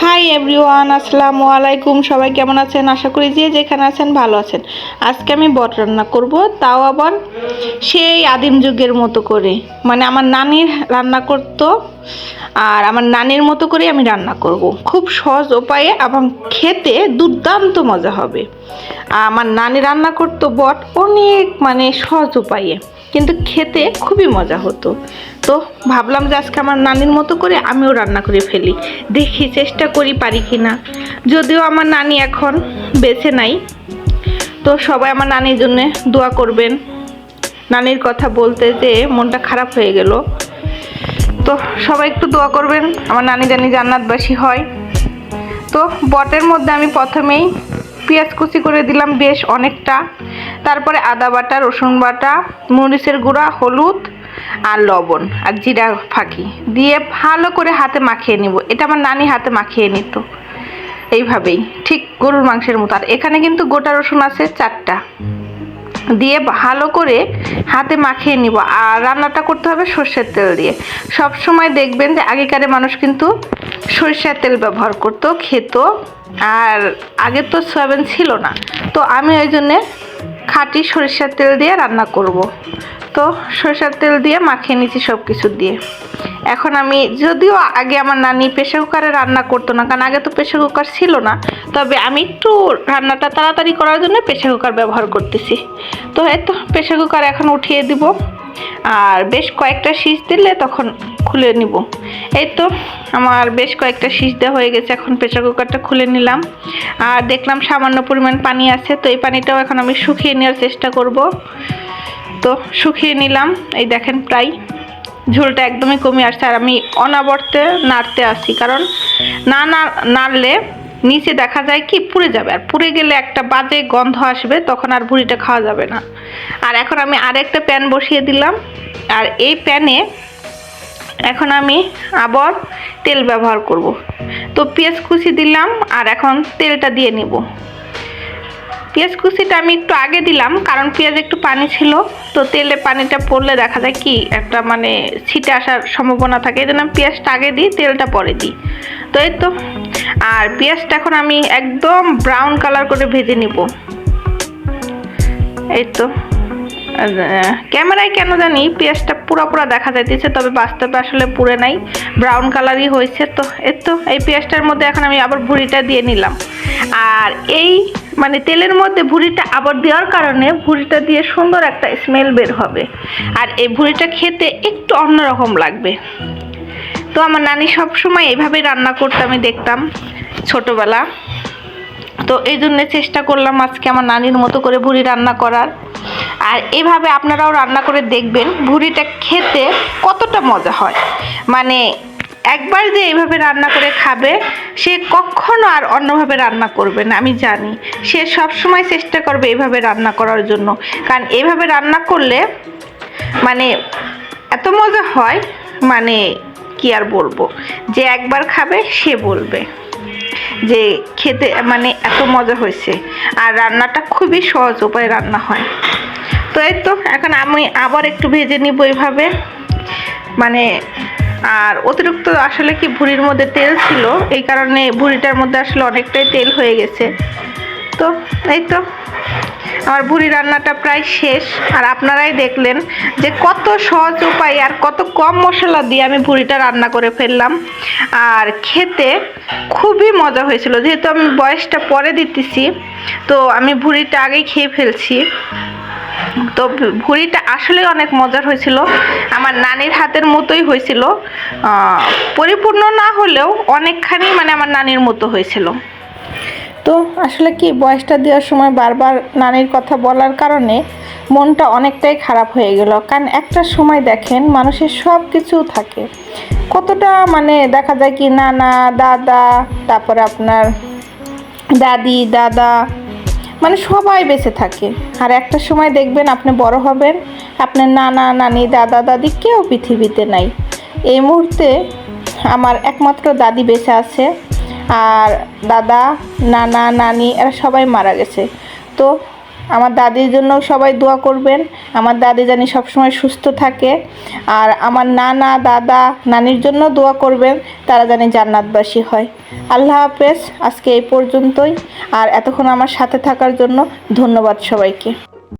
Hi everyone আসসালামু আলাইকুম। সবাই কেমন আছেন? আশা করি যে যেখানে আছেন ভালো আছেন। আজকে আমি বট রান্না করব, তাও আবার সেই আদিম যুগের মতো করে। মানে আমার নানির রান্না করতো আর আমার নানির মতো করে আমি রান্না করব। খুব সহজ উপায়ে এবং খেতে দুর্দান্ত মজা হবে। আমার নানি রান্না করতো বট অনেক মানে সহজ উপায়ে, কিন্তু খেতে খুবই মজা হতো। তো ভাবলাম যে আজকে আমার নানির মতো করে আমিও রান্না করে ফেলি। দেখি চেষ্টা করি পারি কি না যদিও আমার নানি এখন বেছে নাই। তো সবাই আমার নানির জন্য দোয়া করবেন। নানির কথা বলতে যে মনটা খারাপ হয়ে গেল। তো সবাই একটু দোয়া করবেন, আমার নানি জানি জান্নাতবাসী হয়। তো বটের মধ্যে আমি প্রথমেই পেঁয়াজ কুচি করে দিলাম বেশ অনেকটা। তারপরে আদা বাটা, রসুন বাটা, মরিচের গুঁড়া, হলুদ আর লবণ আর জিরা ফাঁকি দিয়ে ভালো করে হাতে মাখিয়ে নিব। এটা আমার নানি হাতে মাখিয়ে নিত। এইভাবেই, ঠিক গরুর মাংসের মতো। আর এখানে কিন্তু গোটা রসুন আছে চারটা। দিয়ে ভালো করে হাতে মাখিয়ে নিব। আর রান্নাটা করতে হবে সর্ষের তেল দিয়ে। সব সময় দেখবেন যে আগেকার মানুষ কিন্তু সরিষার তেল ব্যবহার করতো, খেত। আর আগে তো সয়াবিন ছিল না। তো আমি ওই জন্যে খাঁটি সরিষার তেল দিয়ে রান্না করব। তো সরিষার তেল দিয়ে মাখিয়ে নিয়েছি সব কিছু দিয়ে। এখন আমি যদিও আগে আমার নানি প্রেশার কুকারে রান্না করতো না, কারণ আগে তো প্রেশার কুকার ছিল না, তবে আমি একটু রান্নাটা তাড়াতাড়ি করার জন্য প্রেশার কুকার ব্যবহার করতেছি। তো এই তো প্রেশার কুকার এখন উঠিয়ে দিব। আর বেশ কয়েকটা শীষ দিলে তখন খুলে নিব। এই তো, আমার বেশ কয়েকটা শীষ দেওয়া হয়ে গেছে, এখন প্রেশার কুকারটা খুলে নিলাম। আর দেখলাম সামান্য পরিমাণ পানি আছে, তো এই পানিটাও এখন আমি শুকিয়ে নেওয়ার চেষ্টা করব। তো শুকিয়ে নিলাম, এই দেখেন প্রায় ঝোলটা একদমই কমে আসছে, আর আমি অনাবর্তে নাড়তে আসি, কারণ না না নাড়লে নিচে দেখা যায় কি, পুড়ে যাবে। আর পুড়ে গেলে একটা বাজে গন্ধ আসবে, তখন আর ভুড়িটা খাওয়া যাবে না। আর এখন আমি আরেকটা প্যান বসিয়ে দিলাম। আর এই প্যানে এখন আমি আবার তেল ব্যবহার করব। তো পেঁয়াজ কুচি দিলাম, আর এখন তেলটা দিয়ে নিব। পেঁয়াজ কুচিটা আমি একটু আগে দিলাম, কারণ পেঁয়াজ একটু পানি ছিল। তো তেলে পানিটা পড়লে দেখা যায় কি, একটা মানে ছিটে আসার সম্ভাবনা থাকে। এই জন্য আমি পেঁয়াজটা আগে দিই, তেলটা পরে দিই। তো এই তো আর পেঁয়াজটা এখন আমি একদম ব্রাউন কালার করে ভেজে নিব। এই তো ক্যামেরায় কেন জানি পেঁয়াজটা পুরো পুরো দেখা যাইতেছে, তবে বাস্তবে আসলে পুরে নাই। ব্রাউন কালারই হয়েছে তো। এই তো এই পেঁয়াজটার মধ্যে এখন আমি আবার ভুড়িটা দিয়ে নিলাম। আর এই মানে তেলের মধ্যে ভুড়িটা আবার দেওয়ার কারণে ভুড়িটা দিয়ে সুন্দর একটা স্মেল বের হবে। আর এই ভুড়িটা খেতে একটু অন্যরকম লাগবে। তো আমার নানি সবসময় এইভাবেই রান্না করতে আমি দেখতাম ছোটবেলা। তো এই জন্য চেষ্টা করলাম আজকে আমার নানির মতো করে ভুড়ি রান্না করার। আর এভাবে আপনারাও রান্না করে দেখবেন ভুড়িটা খেতে কতটা মজা হয়। মানে একবার যে এইভাবে রান্না করে খাবে, সে কখনো আর অন্যভাবে রান্না করবে না, আমি জানি। সে সব সময় চেষ্টা করবে এইভাবে রান্না করার জন্য। কারণ এইভাবে রান্না করলে মানে এত মজা হয় মানে কি আর বলব? যে একবার খাবে, সে বলবে। যে খেতে মানে এত মজা হয়েছে। আর রান্নাটা খুবই সহজ উপায়ে রান্না হয়। তো এই তো, এখন আমি আবার একটু ভেজে নিব এইভাবে মানে আর অতিরিক্ত আসলে কি ভুড়ির মধ্যে তেল ছিল, এই কারণে ভুড়িটার মধ্যে আসলে অনেকটাই তেল হয়ে গেছে। তো, এই তো। আমার ভুড়ি রান্নাটা প্রায় শেষ। আর আপনারাই দেখলেন যে কত সহজ উপায় আর কত কম মশলা দিয়ে আমি ভুড়িটা রান্না করে ফেললাম। আর খেতে খুবই মজা হয়েছিল। যেহেতু আমি বয়সটা পরে দিতেছি, তো আমি ভুড়িটা আগেই খেয়ে ফেলছি। তো ভুড়িটা আসলে অনেক মজার হয়েছিল। আমার নানির হাতের মতোই হয়েছিল। পরিপূর্ণ না হলেও অনেকখানি মানে আমার নানির মতো হয়েছিল। তো আসলে কি, বয়সটা দেওয়ার সময় বারবার নানির কথা বলার কারণে মনটা অনেকটাই খারাপ হয়ে গেল। কারণ একটা সময় দেখেন, মানুষের সব কিছু থাকে। কতটা মানে দেখা যায় কি, নানা, দাদা, তারপরে আপনার দাদি, দাদা মানে সবাই বেঁচে থাকে। আর একটা সময় দেখবেন আপনি বড় হবেন, আপনার নানা, নানি, দাদা, দাদি কেউ পৃথিবীতে নাই। এই মুহূর্তে আমার একমাত্র দাদি বেঁচে আছে। আর দাদা, নানা, নানি, এরা সবাই মারা গেছে। তো আমার দাদির জন্য সবাই দোয়া করবেন। আমার দাদি জানি সবসময় সুস্থ থাকে। আর আমার নানা, দাদা, নানির জন্য দোয়া করবেন। তারা জানি জান্নাতবাসী হয়। আল্লাহ হাফেজ। আজকে এই পর্যন্তই। আর এতক্ষণ আমার সাথে থাকার জন্য ধন্যবাদ সবাইকে।